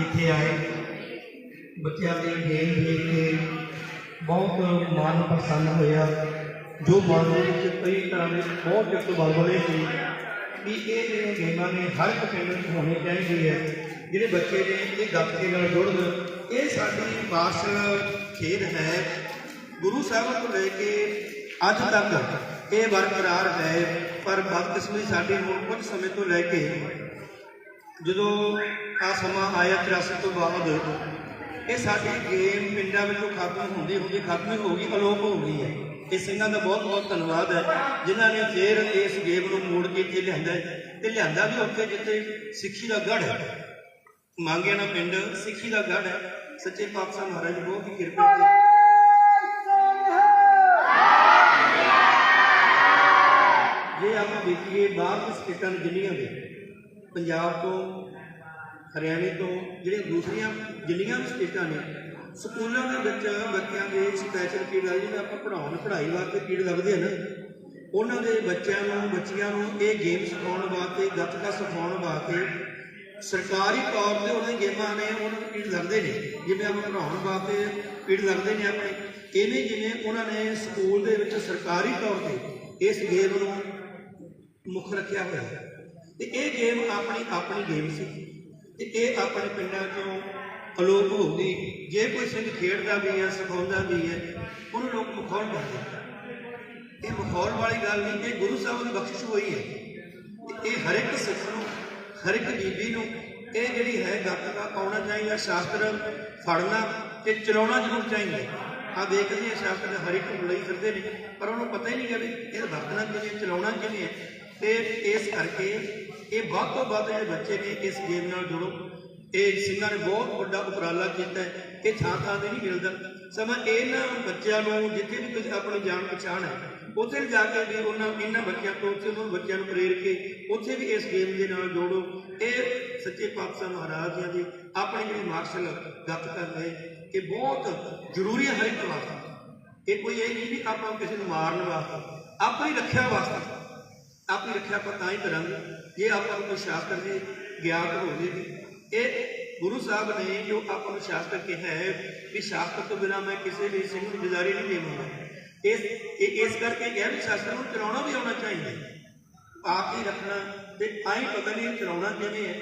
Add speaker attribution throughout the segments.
Speaker 1: ਇੱਥੇ ਆਏ। ਬੱਚਿਆਂ ਦੇ ਖੇਡ ਦੇਖ ਕੇ ਬਹੁਤ ਮਨ ਪ੍ਰਸੰਨ ਹੋਇਆ। ਜੋ ਮਨ ਦੇ ਵਿੱਚ ਕਈ ਤਰ੍ਹਾਂ ਦੇ ਬਹੁਤ ਜਿੱਤ ਬਲਬਲੇ ਸੀ ਵੀ ਇਹ ਜਿਹੜੀਆਂ ਗੇਮਾਂ ਨੇ, ਹਰ ਇੱਕ ਪਿੰਡ ਵਿੱਚ ਹੋਣੀ ਚਾਹੀਦੀ ਹੈ। ਜਿਹੜੇ ਬੱਚੇ ਨੇ, ਇਹ ਗੱਤਕੇ ਨਾਲ ਜੁੜਨ। ਇਹ ਸਾਡੀ ਮਾਰਸ਼ਲ ਖੇਡ ਹੈ। ਗੁਰੂ ਸਾਹਿਬ ਤੋਂ ਲੈ ਕੇ ਅੱਜ ਤੱਕ ਇਹ ਬਰਕਰਾਰ ਹੈ। ਪਰ ਬਦਕਿਸਮਤੀ ਸਾਡੇ ਹੁਣ ਕੁਝ ਸਮੇਂ ਤੋਂ ਲੈ ਕੇ ਜਦੋਂ ਆ ਸਮਾਂ ਆਇਆ 83 ਤੋਂ ਬਾਅਦ, ਇਹ ਸਾਡੀ ਗੇਮ ਪਿੰਡਾਂ ਵਿੱਚੋਂ ਖਤਮ ਹੁੰਦੀ ਹੁੰਦੀ ਖਤਮ ਹੀ ਹੋ ਗਈ, ਅਲੋਪ ਹੋ ਗਈ ਹੈ। ਇਹ ਸਿੰਘਾਂ ਦਾ ਬਹੁਤ ਬਹੁਤ ਧੰਨਵਾਦ ਹੈ, ਜਿਨ੍ਹਾਂ ਨੇ ਫੇਰ ਇਸ ਗੇਮ ਨੂੰ ਮੋੜ ਕੇ ਇੱਥੇ ਲਿਆਂਦਾ ਹੈ। ਤੇ ਲਿਆਂਦਾ ਵੀ ਉੱਥੇ ਜਿੱਥੇ ਸਿੱਖੀ ਦਾ ਗੜ੍ਹ ਹੈ। ਮੰਗਿਆ ਨਾ ਪਿੰਡ, ਸਿੱਖੀ ਦਾ ਗੜ੍ਹ ਹੈ। ਸੱਚੇ ਪਾਤਸ਼ਾਹ ਮਹਾਰਾਜ ਬਹੁਤ ਹੀ ਕਿਰਪਾ ਕੀਤੀ ਜੇ ਆਪਾਂ ਦੇਖੀਏ ਬਾਹਰ ਸਟੇਟਾਂ ਨੇ ਜਿੰਨੀਆਂ ਵੀ ਪੰਜਾਬ ਤੋਂ, ਹਰਿਆਣੇ ਤੋਂ ਜਿਹੜੀਆਂ ਦੂਸਰੀਆਂ, ਜਿੰਨੀਆਂ ਵੀ ਸਟੇਟਾਂ ਨੇ, ਸਕੂਲਾਂ ਦੇ ਵਿੱਚ ਬੱਚਿਆਂ ਦੇ ਸਪੈਸ਼ਲ ਪੀਰੀਅਡ ਆ ਆਪਾਂ ਪੜਾਉਣ ਪੜ੍ਹਾਈ ਵਾਸਤੇ ਪੀਰੀਅਡ ਲੱਗਦੇ ਹਨ ਉਹਨਾਂ ਦੇ ਬੱਚਿਆਂ ਨੂੰ, ਬੱਚੀਆਂ ਨੂੰ ਇਹ ਗੇਮ ਸਿਖਾਉਣ ਵਾਸਤੇ, ਗੱਤਕਾ ਸਿਖਾਉਣ ਵਾਸਤੇ ਸਰਕਾਰੀ ਤੌਰ ਤੇ ਉਹਨਾਂ ਗੇਮਾਂ ਨੇ, ਉਹਨਾਂ ਨੂੰ ਪੀੜ ਲੱਗਦੇ ਨੇ। ਜਿਵੇਂ ਆਪਾਂ ਪੜਾਉਣ ਵਾਸਤੇ ਪੀਰੀਅਡ ਲੱਗਦੇ ਨੇ ਆਪਣੇ ਇਵੇਂ ਜਿਵੇਂ ਉਹਨਾਂ ਨੇ ਸਕੂਲ ਦੇ ਵਿੱਚ ਸਰਕਾਰੀ ਤੌਰ ਤੇ ਇਸ ਗੇਮ ਨੂੰ ਮੁੱਖ ਰੱਖਿਆ ਹੋਇਆ ਹੈ। ਤੇ ਇਹ ਗੇਮ ਆਪਣੀ ਆਪਣੀ ਗੇਮ ਸੀ। ਤੇ ਇਹ ਆਪਣੇ ਪਿੰਡਾਂ ਚੋਂ ਅਲੋਪ ਹੋ ਗਈ। ਜੇ ਕੋਈ ਸਿੰਘ ਖੇਡਦਾ ਵੀ ਹੈ, ਸਿਖਾਉਂਦਾ ਵੀ ਹੈ, ਉਹਨੂੰ ਲੋਕ ਮਖੌਲ ਕਰਦੇ ਇਹ ਮਖੌਲ ਵਾਲੀ ਗੱਲ ਨਹੀਂ, ਇਹ ਗੁਰੂ ਸਾਹਿਬ ਦੀ ਬਖਸ਼ਿਸ਼ ਹੋਈ ਹੈ। ਇਹ ਹਰ ਇੱਕ ਸਿੱਖ ਨੂੰ, ਹਰ ਇੱਕ ਬੀਬੀ ਨੂੰ ਇਹ ਜਿਹੜੀ ਹੈ ਗੱਤਕਾ ਆਉਣਾ ਚਾਹੀਦਾ, ਸ਼ਾਸਤਰ ਫੜਨਾ ਤੇ ਚਲਾਉਣਾ ਜ਼ਰੂਰ ਚਾਹੀਦਾ। ਆ ਦੇਖਦੇ ਆ ਸ਼ਾਸਤਰ ਹਰ ਇੱਕ ਨੂੰ ਫਿਰਦੇ ਨੇ, ਪਰ ਉਹਨੂੰ ਪਤਾ ਹੀ ਨਹੀਂ ਕਿ ਵੀ ਇਹ ਵਰਤਣਾ ਕਿਵੇਂ, ਚਲਾਉਣਾ ਕਿਵੇਂ ਹੈ। ਤੇ ਇਸ ਕਰਕੇ ਇਹ ਵੱਧ ਤੋਂ ਵੱਧ ਜਿਹੜੇ ਬੱਚੇ ਨੇ ਇਸ ਗੇਮ ਨਾਲ ਜੁੜੋ। ਇਹ ਸਿੰਘਾਂ ਨੇ ਬਹੁਤ ਵੱਡਾ ਉਪਰਾਲਾ ਕੀਤਾ ਹੈ ਇਹ ਥਾਂ ਥਾਂ ਤੇ ਨਹੀਂ ਮਿਲਦਾ। ਸਮਾਂ ਇਹਨਾਂ ਬੱਚਿਆਂ ਨੂੰ ਜਿੱਥੇ ਵੀ ਕੁਝ ਆਪਣੀ ਜਾਣ ਪਛਾਣ ਹੈ, ਉੱਥੇ ਜਾ ਕੇ ਵੀ ਉਹਨਾਂ ਇਹਨਾਂ ਬੱਚਿਆਂ ਤੋਂ, ਉੱਥੇ ਉਹਨਾਂ ਬੱਚਿਆਂ ਨੂੰ ਪ੍ਰੇਰ ਕੇ ਉੱਥੇ ਵੀ ਇਸ ਗੇਮ ਦੇ ਨਾਲ ਜੋੜੋ। ਇਹ ਸੱਚੇ ਪਾਤਸ਼ਾਹ ਮਹਾਰਾਜ ਜੀ ਦੀ ਆਪਣੀ ਜਿਹੜੀ ਮਾਰਸ਼ਲ ਗੱਤਕਾ ਹੈ ਇਹ ਬਹੁਤ ਜ਼ਰੂਰੀ ਹੈ ਹਰ ਇੱਕ ਵਾਸਤੇ। ਇਹ ਕੋਈ ਇਹ ਨਹੀਂ ਵੀ ਆਪਾਂ ਕਿਸੇ ਨੂੰ ਮਾਰਨ ਵਾਸਤੇ, ਆਪਣੀ ਰੱਖਿਆ ਵਾਸਤੇ। ਆਪਣੀ ਰੱਖਿਆ ਆਪਾਂ ਤਾਂ ਹੀ ਕਰਾਂਗੇ, ਜੇ ਆਪਾਂ ਨੂੰ ਕੋਈ ਸ਼ਾਸਤਰ ਦੀ ਗਿਆਤ ਹੋਵੇਗੀ। ਇਹ ਗੁਰੂ ਸਾਹਿਬ ਨੇ ਜੋ ਆਪਾਂ ਨੂੰ ਸ਼ਾਸਤਰ ਕਿਹਾ ਹੈ ਵੀ ਸ਼ਾਸਤਰ ਤੋਂ ਬਿਨਾਂ ਮੈਂ ਕਿਸੇ ਵੀ ਸਿੰਘ ਨੂੰ ਗੁਜ਼ਾਰੀ ਨਹੀਂ ਦੇਵਾਂਗਾ ਇਸ ਇਸ ਕਰਕੇ ਕਿਹਾ ਵੀ ਸ਼ਾਸਤਰ ਨੂੰ ਚਲਾਉਣਾ ਵੀ ਆਉਣਾ ਚਾਹੀਦਾ। ਆਪ ਹੀ ਰੱਖਣਾ ਤੇ ਆਈ ਪਤਾ ਨਹੀਂ ਚਲਾਉਣਾ ਕਿਵੇਂ ਹੈ।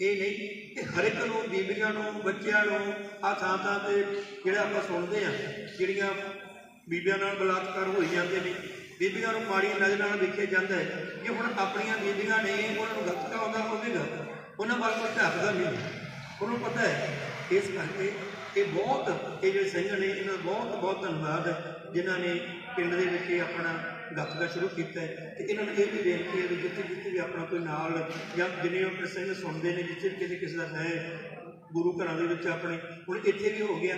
Speaker 1: ਇਹ ਨਹੀਂ ਕਿ ਹਰ ਇੱਕ ਨੂੰ, ਬੀਬੀਆਂ ਨੂੰ, ਬੱਚਿਆਂ ਨੂੰ ਆ ਥਾਂ ਥਾਂ ਤੇ ਜਿਹੜਾ ਆਪਾਂ ਸੁਣਦੇ ਆ ਜਿਹੜੀਆਂ ਬੀਬੀਆਂ ਨਾਲ ਬਲਾਤਕਾਰ ਹੋਈ ਜਾਂਦੇ ਨੇ ਬੀਬੀਆਂ ਨੂੰ ਮਾੜੀ ਨਜ਼ਰ ਨਾਲ ਵੇਖਿਆ ਜਾਂਦਾ ਹੈ ਕਿ ਹੁਣ ਆਪਣੀਆਂ ਬੀਬੀਆਂ ਨੇ ਉਹਨਾਂ ਨੂੰ ਗੱਤਕਾ ਆਉਂਦਾ ਹੋਵੇਗਾ ਉਹਨਾਂ ਵੱਲ ਕੋਈ ਝਾਕਦਾ ਨਹੀਂ ਉਹਨੂੰ ਪਤਾ ਹੈ ਇਸ ਕਰਕੇ ਇਹ ਬਹੁਤ ਇਹ ਜਿਹੜੇ ਸਿੰਘ ਨੇ, ਇਹਨਾਂ ਦਾ ਬਹੁਤ ਬਹੁਤ ਧੰਨਵਾਦ ਹੈ, ਜਿਨ੍ਹਾਂ ਨੇ ਪਿੰਡ ਦੇ ਵਿੱਚ ਇਹ ਆਪਣਾ ਗੱਤਕਾ ਸ਼ੁਰੂ ਕੀਤਾ ਹੈ ਤੇ ਇਹਨਾਂ ਨੂੰ ਇਹ ਵੀ ਬੇਨਤੀ ਹੈ ਵੀ ਜਿੱਥੇ ਜਿੱਥੇ ਵੀ ਆਪਣਾ ਕੋਈ ਨਾਲ ਜਾਂ ਜਿੰਨੇ ਆਪਣੇ ਸਿੰਘ ਸੁਣਦੇ ਨੇ, ਜਿੱਥੇ ਕਿਸੇ ਕਿਸੇ ਦਾ ਹੈ, ਗੁਰੂ ਘਰਾਂ ਦੇ ਵਿੱਚ ਆਪਣੇ, ਹੁਣ ਇੱਥੇ ਵੀ ਹੋ ਗਿਆ।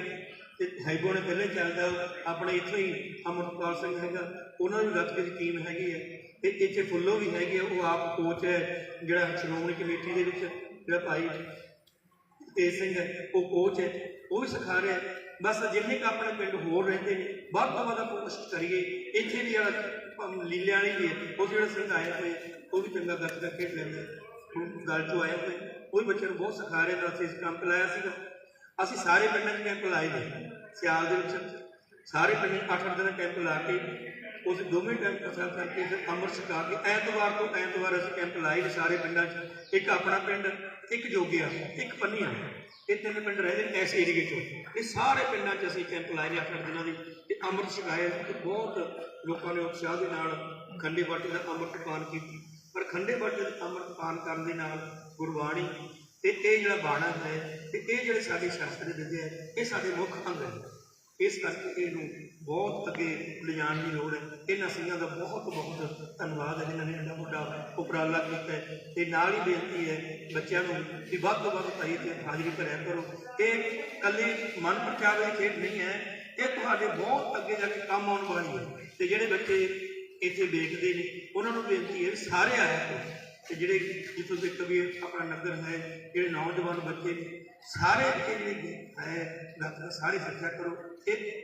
Speaker 1: ਤੇ ਹੈਗੋ ਨੇ ਪਹਿਲੇ ਚੱਲਦਾ ਆਪਣੇ ਇੱਥੋਂ ਹੀ ਅਮਰਪਾਲ ਸਿੰਘ ਹੈਗਾ ਉਹਨਾਂ ਦੀ ਗੱਤਕੇ ਦੀ ਟੀਮ ਹੈਗੀ ਹੈ ਤੇ ਇੱਥੇ ਫੁੱਲੋ ਵੀ ਹੈਗੇ ਆ, ਉਹ ਆਪ ਕੋਚ ਹੈ ਜਿਹੜਾ ਸ਼੍ਰੋਮਣੀ ਕਮੇਟੀ ਦੇ ਵਿੱਚ ਜਿਹੜਾ ਭਾਈ ਤੇ ਸਿੰਘ ਹੈ ਉਹ ਕੋਚ ਹੈ ਉਹ ਵੀ ਸਿਖਾ ਰਿਹਾ। ਬਸ ਜਿੰਨੇ ਕ ਆਪਣੇ ਪਿੰਡ ਹੋਰ ਰਹਿੰਦੇ ਨੇ ਵੱਧ ਤੋਂ ਵੱਧ ਕੋਸ਼ਿਸ਼ ਕਰੀਏ ਇੱਥੇ ਵੀ ਜਿਹੜਾ ਲੀਲੇ ਵਾਲੀ ਵੀ ਉਹ ਜਿਹੜਾ ਸਿੰਘ ਆਏ ਹੋਏ ਉਹ ਵੀ ਚੰਗਾ ਗੱਤਕਾ ਖੇਡ ਲੈਂਦੇ ਗੱਲ ਤੋਂ ਆਏ ਹੋਏ ਉਹ ਵੀ ਬੱਚਿਆਂ ਨੂੰ ਬਹੁਤ ਸਿਖਾ ਰਿਹਾ ਤਾਂ ਅਸੀਂ ਇਸ ਕੰਮ ਲਾਇਆ ਸੀਗਾ। ਅਸੀਂ ਸਾਰੇ ਪਿੰਡਾਂ 'ਚ ਕੈਂਪ ਲਾਏ ਨੇ। ਸਿਆਲ ਦੇ ਵਿੱਚ ਸਾਰੇ ਪਿੰਡ 8-8 ਦਿਨ ਕੈਂਪ ਲਾ ਕੇ ਉਸ ਦੋਵੇਂ ਟਾਈਮ ਕਸਰਤ ਕਰਕੇ ਫਿਰ ਅੰਮ੍ਰਿਤ ਛਕਾ ਕੇ ਐਤਵਾਰ ਤੋਂ ਐਤਵਾਰ ਅਸੀਂ ਕੈਂਪ ਲਾਏ ਨੇ ਸਾਰੇ ਪਿੰਡਾਂ 'ਚ। ਇੱਕ ਆਪਣਾ ਪਿੰਡ, ਇੱਕ ਜੋਗਿਆ, ਇੱਕ ਪੰਨੀਆ। ਇਹ ਤਿੰਨ ਪਿੰਡ ਰਹਿੰਦੇ ਨੇ ਇਸ ਏਰੀਏ 'ਚੋਂ। ਇਹ ਸਾਰੇ ਪਿੰਡਾਂ 'ਚ ਅਸੀਂ ਕੈਂਪ ਲਾਏ ਨੇ 8 ਦਿਨਾਂ ਦੀ। ਤੇ ਅੰਮ੍ਰਿਤ ਛਕਾਏ ਤੇ ਬਹੁਤ ਲੋਕਾਂ ਨੇ ਉਤਸ਼ਾਹ ਦੇ ਨਾਲ ਖੰਡੇ ਬਾਟੇ ਦਾ ਅੰਮ੍ਰਿਤ ਪਾਨ ਕੀਤੀ। ਪਰ ਖੰਡੇ ਬਾਟੇ ਦਾ ਅੰਮ੍ਰਿਤ ਪਾਨ ਕਰਨ ਦੇ ਨਾਲ ਗੁਰਬਾਣੀ ਤੇ ਇਹ ਜਿਹੜਾ ਬਾਣਾ ਹੈ, ਤੇ ਇਹ ਜਿਹੜੇ ਸਾਡੇ ਸ਼ਾਸਤਰ ਦੇ ਵਿਦਿਆ ਹੈ ਇਹ ਸਾਡੇ ਮੁੱਖ ਅੰਗ ਹੈ ਇਸ ਕਰਕੇ ਇਹਨੂੰ ਬਹੁਤ ਅੱਗੇ ਲਿਜਾਣ ਦੀ ਲੋੜ ਹੈ। ਇਹਨਾਂ ਸਿੰਘਾਂ ਦਾ ਬਹੁਤ ਬਹੁਤ ਧੰਨਵਾਦ ਹੈ, ਜਿਨ੍ਹਾਂ ਨੇ ਇੰਨਾ ਵੱਡਾ ਉਪਰਾਲਾ ਕੀਤਾ ਹੈ। ਤੇ ਨਾਲ ਹੀ ਬੇਨਤੀ ਹੈ ਬੱਚਿਆਂ ਨੂੰ ਕਿ ਵੱਧ ਤੋਂ ਵੱਧ ਭਾਈ ਤੇ ਹਾਜ਼ਰੀ ਭਰਿਆ ਕਰੋ। ਇਹ ਕੱਲੀ ਮਨ ਪ੍ਰਚਾਰ ਦੀ ਖੇਡ ਨਹੀਂ ਹੈ, ਇਹ ਤੁਹਾਡੇ ਬਹੁਤ ਅੱਗੇ ਜਾ ਕੇ ਕੰਮ ਆਉਣ ਵਾਲੀ ਹੈ। ਤੇ ਜਿਹੜੇ ਬੱਚੇ ਇੱਥੇ ਵੇਖਦੇ ਨੇ, ਉਹਨਾਂ ਨੂੰ ਬੇਨਤੀ ਹੈ ਵੀ ਸਾਰੇ ਆਇਆ ਕਰੋ। ਤੇ ਜਿਹੜੇ ਜਿੱਥੋਂ ਤੱਕ ਵੀ ਆਪਣਾ ਨਗਰ ਹੈ ਜਿਹੜੇ ਨੌਜਵਾਨ ਬੱਚੇ ਨੇ ਸਾਰੇ ਜਿਹੜੇ ਹੈ ਗੱਤਕਾ ਸਾਰੇ ਸਿੱਖਿਆ ਕਰੋ। ਇਹ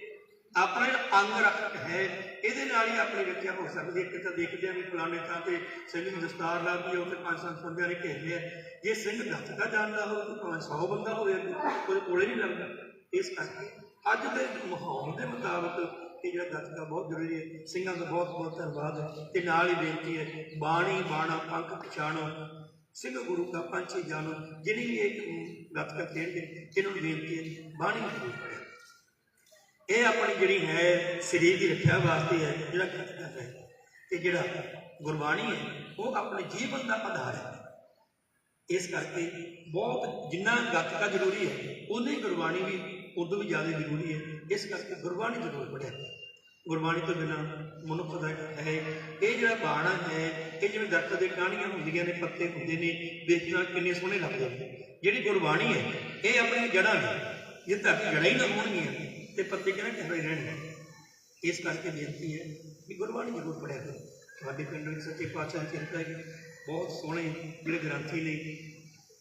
Speaker 1: ਆਪਣਾ ਜਿਹੜਾ ਅੰਗ ਰੱਖ ਹੈ ਇਹਦੇ ਨਾਲ ਹੀ ਆਪਣੀ ਰੱਖਿਆ ਹੋ ਸਕਦੀ ਹੈ। ਕਿਤੇ ਦੇਖਦੇ ਆ ਵੀ ਫਲਾਣੇ ਥਾਂ ਤੇ ਸਿੰਘ ਦਸਤਾਰ ਲਾ ਹੈ ਉੱਥੇ ਪੰਜ ਸੱਤ ਬੰਦਿਆਂ ਨੇ ਘੇਰ ਲਿਆ ਜੇ ਸਿੰਘ ਗੱਤਕਾ ਜਾਣਦਾ ਹੋਵੇ ਤਾਂ ਭਾਵੇਂ 100 ਬੰਦਾ ਹੋਵੇ ਅੱਗੇ, ਉਹਦੇ ਕੋਲੇ ਨਹੀਂ ਲੱਗਦਾ। ਇਸ ਕਰਕੇ ਅੱਜ ਦੇ ਮਾਹੌਲ ਦੇ ਮੁਤਾਬਕ ਇਹ ਜਿਹੜਾ ਗੱਤਕਾ ਬਹੁਤ ਜ਼ਰੂਰੀ ਹੈ। ਸਿੰਘਾਂ ਦਾ ਬਹੁਤ ਬਹੁਤ ਧੰਨਵਾਦ ਹੈ ਤੇ ਨਾਲ ਹੀ ਬੇਨਤੀ ਹੈ, ਬਾਣੀ, ਬਾਣਾ, ਪੰਖ, ਪਛਾਣੋ। ਸਿੰਘ ਗੁਰੂ ਦਾ ਪੰਛੀ ਜਾਣੋ ਜਿਹੜੀ ਵੀ ਇੱਕ ਗੱਤਕਾ ਖੇਡਦੇ ਇਹਨਾਂ ਨੂੰ ਬੇਨਤੀ ਹੈ, ਬਾਣੀ ਜ਼ਰੂਰ ਪੜ੍ਹੋ। ਇਹ ਆਪਣੀ ਜਿਹੜੀ ਹੈ, ਸਰੀਰ ਦੀ ਰੱਖਿਆ ਵਾਸਤੇ ਹੈ, ਜਿਹੜਾ ਗੱਤਕਾ ਹੈ ਤੇ ਜਿਹੜਾ ਗੁਰਬਾਣੀ ਹੈ, ਉਹ ਆਪਣੇ ਜੀਵਨ ਦਾ ਆਧਾਰ ਹੈ। ਇਸ ਕਰਕੇ ਬਹੁਤ ਜਿੰਨਾ ਗੱਤਕਾ ਜ਼ਰੂਰੀ ਹੈ ਉਨੀ ਗੁਰਬਾਣੀ ਵੀ ਉਦੋਂ ਵੀ ਜ਼ਿਆਦਾ ਜ਼ਰੂਰੀ ਹੈ, ਇਸ ਕਰਕੇ ਗੁਰਬਾਣੀ ਜ਼ਰੂਰ ਪੜ੍ਹਿਆ ਗੁਰਬਾਣੀ ਤੋਂ ਬਿਨਾ ਮਨੁੱਖ ਦਾ ਹੈ, ਇਹ ਜਿਹੜਾ ਬਾਣਾ ਹੈ, ਇਹ ਜਿਵੇਂ ਦਰਖਤ ਦੇ ਟਾਹਣੀਆਂ ਹੁੰਦੀਆਂ ਨੇ, ਪੱਤੇ ਹੁੰਦੇ ਨੇ ਵੇਖਣਾ ਕਿੰਨੇ ਸੋਹਣੇ ਲੱਗਦੇ ਨੇ। ਜਿਹੜੀ ਗੁਰਬਾਣੀ ਹੈ, ਇਹ ਆਪਣੀਆਂ ਜੜ੍ਹਾਂ ਨੇ, ਜੇ ਧਰਤੀ ਜੜ੍ਹਾਂ ਹੀ ਨਾ ਹੋਣਗੀਆਂ, ਤੇ ਪੱਤੇ ਕਿਹਨਾਂ ਕਿਹੜੇ ਰਹਿਣਗੇ ਇਸ ਕਰਕੇ ਬੇਨਤੀ ਹੈ ਕਿ ਗੁਰਬਾਣੀ ਜ਼ਰੂਰ ਪੜ੍ਹਿਆ ਕਰੋ। ਤੁਹਾਡੇ ਪਿੰਡ ਵਿੱਚ ਸੱਚੇ ਪਾਤਸ਼ਾਹ ਦੀ ਕਿਰਪਾ ਹੈ ਬਹੁਤ ਸੋਹਣੇ ਜਿਹੜੇ ਗ੍ਰੰਥੀ ਨੇ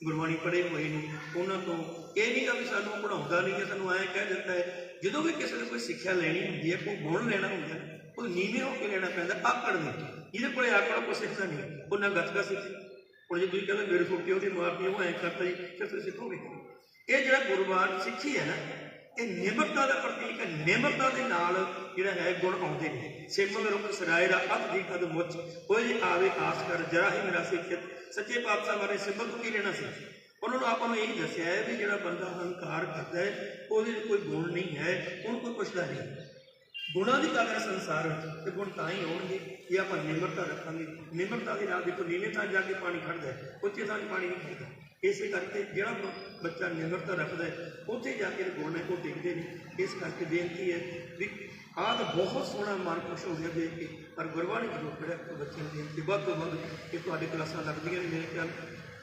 Speaker 1: ਗੁਰਬਾਣੀ ਪੜ੍ਹੇ ਹੋਏ ਨੇ, ਉਹਨਾਂ ਤੋਂ ਇਹ ਨਹੀਂ ਗਾ ਵੀ ਸਾਨੂੰ ਪੜਾਉਂਦਾ ਨਹੀਂ ਹੈ ਸਾਨੂੰ ਐਂ ਕਹਿ ਦਿੰਦਾ ਹੈ, ਜਦੋਂ ਵੀ ਕਿਸੇ ਨੇ ਕੋਈ ਸਿੱਖਿਆ ਲੈਣੀ ਹੁੰਦੀ ਹੈ, ਕੋਈ ਗੁਣ ਲੈਣਾ ਹੁੰਦਾ ਹੈ ਉਹ ਨੀਵੇਂ ਹੋ ਕੇ ਲੈਣਾ ਪੈਂਦਾ, ਆਕੜ ਨਹੀਂ। ਜਿਹਦੇ ਕੋਲੇ ਆਕੜ ਕੋਈ ਸਿੱਖਦਾ ਨਹੀਂ, ਉਹ ਨਾ ਗੱਤਕਾ ਸਿੱਖੇ। ਹੁਣ ਜੇ ਤੁਸੀਂ ਕਹਿੰਦੇ ਮੇਰੇ ਫੁੱਕੇ ਉਹਦੀ ਮਾਰਦੀ ਉਹ ਐਂ ਕਰਦਾ ਜੀ, ਫਿਰ ਤੁਸੀਂ ਸਿੱਖੋਗੇ? ਇਹ ਜਿਹੜਾ ਗੁਰਬਾਣੀ ਸਿੱਖੀ ਹੈ ਨਾ, ਇਹ ਨਿਮਰਤਾ ਦਾ ਪ੍ਰਤੀਕ ਹੈ, ਨਿਮਰਤਾ ਦੇ ਨਾਲ ਜਿਹੜਾ ਹੈ ਗੁਣ ਆਉਂਦੇ ਨੇ। ਸਿਮਲ ਰੁਖ ਸਰਾਏ ਦਾ ਅਤ ਦੀ ਕਦ ਮੁੱਚ ਕੋਈ ਜੇ ਆਵੇ ਆਸ ਕਰ, ਜਰਾ ਹੀ ਮੇਰਾ ਸਿੱਖਿਤ ਸੱਚੇ ਪਾਤਸ਼ਾਹ ਬਾਰੇ ਸਿਮਲ ਤੋਂ ਕੀ ਲੈਣਾ ਸੀ ਉਹਨਾਂ ਨੂੰ ਆਪਾਂ ਨੂੰ ਇਹ ਦੱਸਿਆ ਹੈ ਵੀ ਜਿਹੜਾ ਬੰਦਾ ਹੰਕਾਰ ਕਰਦਾ ਹੈ ਉਹਦੇ 'ਚ ਕੋਈ ਗੁਣ ਨਹੀਂ ਹੈ ਉਹਨੂੰ ਕੋਈ ਪੁੱਛਦਾ ਨਹੀਂ ਗੁਣਾਂ ਦੀ ਕਦਰ ਸੰਸਾਰ ਵਿੱਚ ਤੇ ਗੁਣ ਤਾਂ ਹੀ ਆਉਣਗੇ ਜੇ ਆਪਾਂ ਨਿਮਰਤਾ ਰੱਖਾਂਗੇ ਨਿਮਰਤਾ ਦੇ ਨਾਲ ਦੇਖੋ ਨੀਵੇਂ ਥਾਂ ਜਾ ਕੇ ਪਾਣੀ ਖੜਦਾ ਹੈ ਉੱਚੇ ਥਾਂ 'ਚ ਪਾਣੀ ਨਹੀਂ ਖੜਦਾ ਇਸੇ ਕਰਕੇ ਜਿਹੜਾ ਬੱਚਾ ਨਿਮਰਤਾ ਰੱਖਦਾ ਹੈ, ਉੱਥੇ ਜਾ ਕੇ ਗੁਣ ਹੈ ਉਹ ਟਿਕਦੇ ਨੇ, ਇਸ ਕਰਕੇ ਬੇਨਤੀ ਹੈ ਵੀ ਆਹ ਤਾਂ ਬਹੁਤ ਸੋਹਣਾ ਮਨ ਖੁਸ਼ ਹੋ ਗਿਆ ਦੇਖ ਕੇ, ਪਰ ਗੁਰਬਾਣੀ ਜ਼ਰੂਰ ਪੜਿਆ ਕਰੋ ਬੱਚਿਆਂ ਦੇਖ ਕੇ ਵੱਧ ਤੋਂ ਵੱਧ ਕਿ ਤੁਹਾਡੇ ਕਲਾਸਾਂ ਲੱਗਦੀਆਂ ਨੇ ਮੇਰੇ ਖਿਆਲ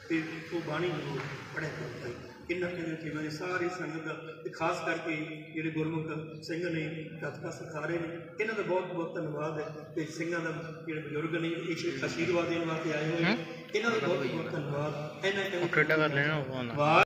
Speaker 1: ਤੇ ਉਹ ਬਾਣੀ ਜ਼ਰੂਰ ਪੜਿਆ ਕਰੋ ਭਾਈ। ਇਹਨਾਂ ਕਿਹਦੇ ਕਿ ਮੇਰੇ ਸਾਰੀ ਸੰਗਤ ਦਾ, ਤੇ ਖਾਸ ਕਰਕੇ ਜਿਹੜੇ ਗੁਰਮੁਖ ਸਿੰਘ ਨੇ ਗੱਤਕਾ ਸਿਖਾ ਰਹੇ ਨੇ, ਇਹਨਾਂ ਦਾ ਬਹੁਤ ਬਹੁਤ ਧੰਨਵਾਦ ਹੈ, ਤੇ ਸਿੰਘਾਂ ਦਾ ਜਿਹੜੇ ਬਜ਼ੁਰਗ ਨੇ, ਇਹ ਆਸ਼ੀਰਵਾਦ ਦੇਣ ਵਾਸਤੇ ਆਏ ਹੋਏ ਨੇ। ਇਹਨਾਂ ਦਾ ਬਹੁਤ ਬਹੁਤ ਧੰਨਵਾਦ। ਇਹਨਾਂ
Speaker 2: ਟੇਡਾ ਕਰ ਲੈਣਾ